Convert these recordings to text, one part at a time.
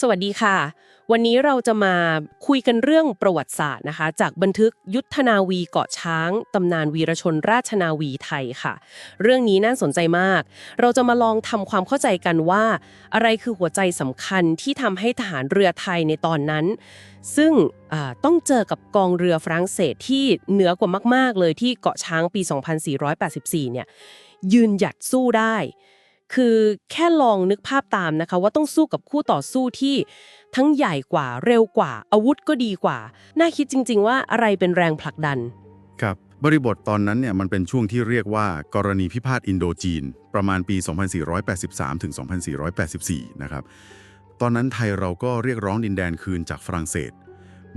สวัสดีค่ะ วันนี้เราจะมาคุยกันเรื่องประวัติศาสตร์นะคะ จากบันทึกยุทธนาวีเกาะช้าง ตำนานวีรชนราชนาวีไทยค่ะ เรื่องนี้น่าสนใจมาก เราจะมาลองทำความเข้าใจกันว่า อะไรคือหัวใจสำคัญที่ทำให้ทหารเรือไทยในตอนนั้น ซึ่งต้องเจอกับกองเรือฝรั่งเศสที่เหนือกว่ามาก ๆ เลยที่เกาะช้างปี 2484 เนี่ยยืนหยัดสู้ได้ คือแค่ลองนึกภาพตามนะคะ ว่าต้องสู้กับคู่ต่อสู้ที่ทั้งใหญ่กว่าเร็วกว่า อาวุธก็ดีกว่า น่าคิดจริง ๆ ว่าอะไรเป็นแรงผลักดัน ครับ บริบทตอนนั้นเนี่ยมันเป็นช่วงที่เรียกว่ากรณีพิพาทอินโดจีน ประมาณปี 2483 ถึง 2484 นะครับ ตอนนั้นไทยเราก็เรียกร้องดินแดนคืนจากฝรั่งเศส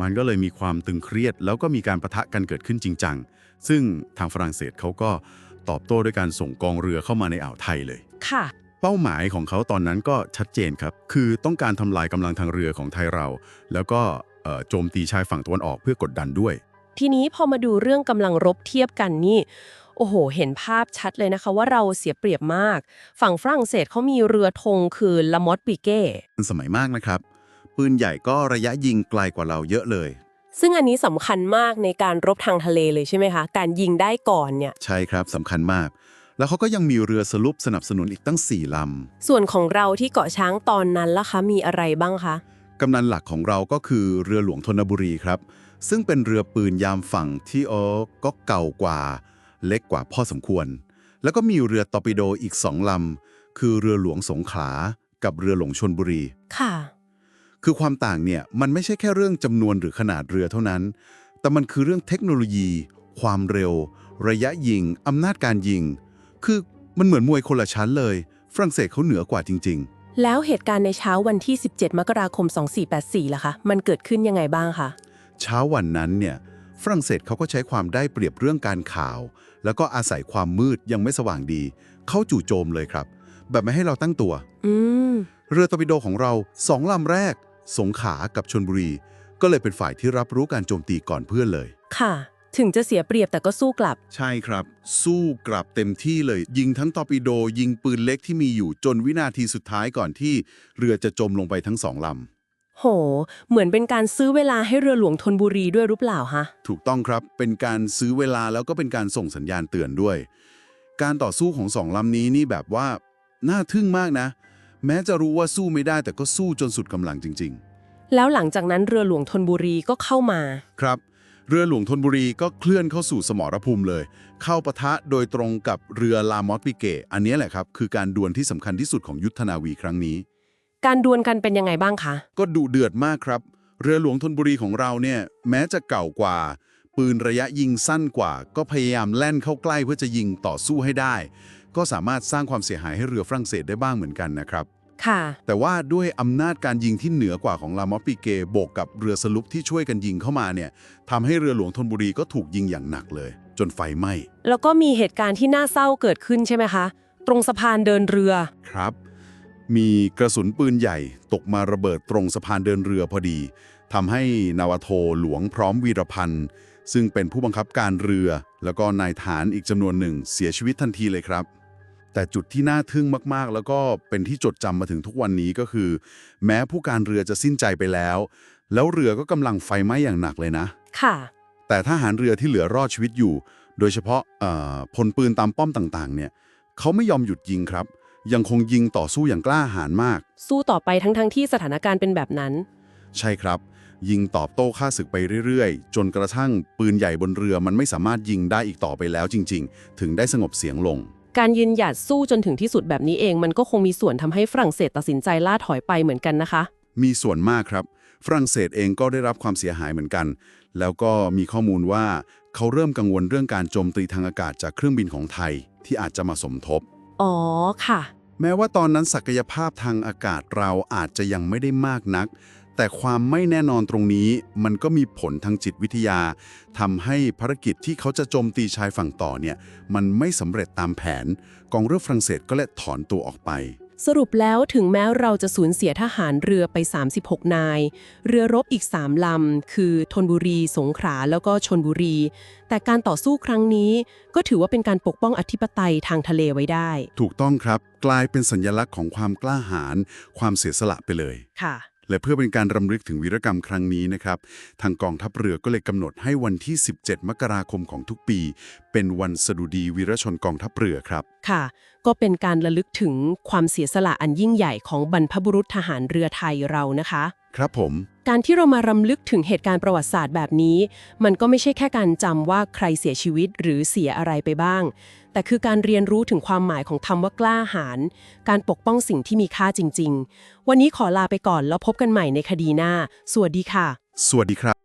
มันก็เลยมีความตึงเครียด แล้วก็มีการประทะกันเกิดขึ้นจริงจังซึ่งทางฝรั่งเศสเขาก็ ตอบโต้ด้วยการส่งกองเรือเข้ามาในอ่าวไทยเลย ค่ะ เป้าหมายของเขาตอนนั้นก็ชัดเจนครับ คือต้องการทำลายกำลังทางเรือของไทยเรา แล้วก็เอ่อโจมตีชายฝั่งตะวันออกเพื่อกดดันด้วย ทีนี้พอมาดูเรื่องกำลังรบเทียบกันนี่ โอ้โห เห็นภาพชัดเลยนะคะว่าเราเสียเปรียบมาก ฝั่งฝรั่งเศสเขามีเรือธงคือลามอตปิเก้สมัยมากนะครับ ปืนใหญ่ก็ระยะยิงไกลกว่าเราเยอะเลย ซึ่งอันนี้สำคัญมากในการรบทางทะเลเลยใช่ไหมคะ การยิงได้ก่อนเนี่ย ใช่ครับสำคัญมาก แล้วเขาก็ยังมีเรือสลุปสนับสนุนอีกตั้ง 4ลส่วนของเราที่เกาะช้างตอนนั้นล่ะคะมีอะไรบ้างคะำกำนันหลักของเราก็คือเรือหลวงธนบุรีครับ ซึ่งเป็นเรือปืนยามฝั่งที่เออก็เก่ากว่า เล็กกว่าพอสมควร แล้วก็มีเรือตอร์ปิโดอีกสองลำคือเรือหลวงสงขลากับเรือหลวงชนบุรี ค่ะ คือความต่างเนี่ยมันไม่ใช่แค่เรื่องจำนวนหรือขนาดเรือเท่านั้น แต่มันคือเรื่องเทคโนโลยี ความเร็ว ระยะยิงอำนาจการยิง คือมันเหมือนมวยคนละชั้นเลย ฝรั่งเศสเขาเหนือกว่าจริงแล้วเหตุการณ์ในเช้าวันที่ 17 มกราคม 2484 ล่ะคะ มันเกิดขึ้นยังไงบ้างคะๆเช้าวันนั้นเนี่ยฝรั่งเศสเขาก็ใช้ความได้เปรียบเรื่องการข่าว แล้วก็อาศัยความมืดยังไม่สว่างดี เข้าจู่โจมเลยครับ แบบไม่ให้เราตั้งตัวอืมเรือตอร์ปิโดของเราสองลำแรก สงขลากับชนบุรี ก็เลยเป็นฝ่ายที่รับรู้การโจมตีก่อนเพื่อนเลย ค่ะ ถึงจะเสียเปรียบแต่ก็สู้กลับ ใช่ครับ สู้กลับเต็มที่เลย ยิงทั้งตอร์ปิโด ยิงปืนเล็กที่มีอยู่จนวินาทีสุดท้ายก่อนที่เรือจะจมลงไปทั้งสองลโห เหมือนเป็นการซื้อเวลาให้เรือหลวงธนบุรีด้วยหรือเปล่าฮะำถูกต้องครับ เป็นการซื้อเวลาแล้วก็เป็นการส่งสัญญาณเตือนด้วย การต่อสู้ของสองลำนี้นี่แบบว่า น่าทึ่งมากนะ แม้จะรู้ว่าสู้ไม่ได้แต่ก็สู้จนสุดกำลังจริงแล้วหลังจากนั้นเรือหลวงธนบุรีก็เข้ามาๆครับ เรือหลวงธนบุรีก็เคลื่อนเข้าสู่สมรภูมิเลย เข้าปะทะโดยตรงกับเรือลามอสปิเก อันนี้แหละครับ คือการดวลที่สำคัญที่สุดของยุทธนาวีครั้งนี้ การดวลกันเป็นยังไงบ้างคะ ก็ดุเดือดมากครับ เรือหลวงธนบุรีของเราเนี่ยแม้จะเก่ากว่า ปืนระยะยิงสั้นกว่า ก็พยายามแล่นเข้าใกล้เพื่อจะยิงต่อสู้ให้ได้ ก็สามารถสร้างความเสียหายให้เรือฝรั่งเศสได้บ้างเหมือนกันนะครับ ค่ะ แต่ว่าด้วยอำนาจการยิงที่เหนือกว่าของลามอสปิเกบวกกับเรือสลุปที่ช่วยกันยิงเข้ามาเนี่ยทำให้เรือหลวงธนบุรีก็ถูกยิงอย่างหนักเลย จนไฟไหม้แล้วก็มีเหตุการณ์ที่น่าเศร้าเกิดขึ้นใช่ไหมคะ ตรงสะพานเดินเรือ ครับ มีกระสุนปืนใหญ่ตกมาระเบิดตรงสะพานเดินเรือพอดีทำให้นาวาโทหลวงพร้อมวีรพันธ์ซึ่งเป็นผู้บังคับการเรือ แล้วก็นายฐานอีกจำนวนหนึ่งเสียชีวิตทันทีเลยครับ แต่จุดที่น่าทึ่งมากๆ แล้วก็เป็นที่จดจำมาถึงทุกวันนี้ก็คือ แม้ผู้การเรือจะสิ้นใจไปแล้ว แล้วเรือก็กำลังไฟไหม้อย่างหนักเลยนะ ค่ะ แต่ทหารเรือที่เหลือรอดชีวิตอยู่ โดยเฉพาะเอ่อพลปืนตามป้อมต่างๆ เนี่ยเขาไม่ยอมหยุดยิงครับ ยังคงยิงต่อสู้อย่างกล้าหาญมาก สู้ต่อไปทั้งๆทที่สถานการณ์เป็นแบบนั้น ใช่ครับ ยิงตอบโต้ฆ่าศึกไปเรื่อยๆ จนกระทั่งปืนใหญ่บนเรือมันไม่สามารถยิงได้อีกต่อไปแล้วจริง ๆ ถึงได้สงบเสียงลง การยืนหยัดสู้จนถึงที่สุดแบบนี้เอง มันก็คงมีส่วนทำให้ฝรั่งเศสตัดสินใจล่าถอยไปเหมือนกันนะคะ มีส่วนมากครับ ฝรั่งเศสเองก็ได้รับความเสียหายเหมือนกัน แล้วก็มีข้อมูลว่าเขาเริ่มกังวลเรื่องการโจมตีทางอากาศจากเครื่องบินของไทยที่อาจจะมาสมทบ อ๋อค่ะ แม้ว่าตอนนั้นศักยภาพทางอากาศเราอาจจะยังไม่ได้มากนัก แต่ความไม่แน่นอนตรงนี้มันก็มีผลทางจิตวิทยาทำให้ภารกิจที่เขาจะโจมตีชายฝั่งต่อเนี่ย มันไม่สำเร็จตามแผน กองเรือฝรั่งเศสก็เลยถอนตัวออกไป สรุปแล้วถึงแม้เราจะสูญเสียทหารเรือไป 36 นาย เรือรบอีก 3 ลำ คือธนบุรี สงขลาแล้วก็ชนบุรี แต่การต่อสู้ครั้งนี้ ก็ถือว่าเป็นการปกป้องอธิปไตยทางทะเลไว้ได้ ถูกต้องครับ กลายเป็นสัญลักษณ์ของความกล้าหาญความเสียสละไปเลยค่ะ และเพื่อเป็นการรำลึกถึงวีรกรรมครั้งนี้นะครับ ทางกองทัพเรือก็เลยกำหนดให้วันที่ 17 มกราคมของทุกปี เป็นวันสดุดีวีรชนกองทัพเรือครับ ค่ะ ก็เป็นการระลึกถึงความเสียสละอันยิ่งใหญ่ของบรรพบุรุษทหารเรือไทยเรานะคะ ครับผม การที่เรามารำลึกถึงเหตุการณ์ประวัติศาสตร์แบบนี้ มันก็ไม่ใช่แค่การจำว่าใครเสียชีวิตหรือเสียอะไรไปบ้าง แต่คือการเรียนรู้ถึงความหมายของคำว่ากล้าหาญการปกป้องสิ่งที่มีค่าจริง ๆ วันนี้ขอลาไปก่อนแล้วพบกันใหม่ในคดีหน้า สวัสดีค่ะ สวัสดีครับ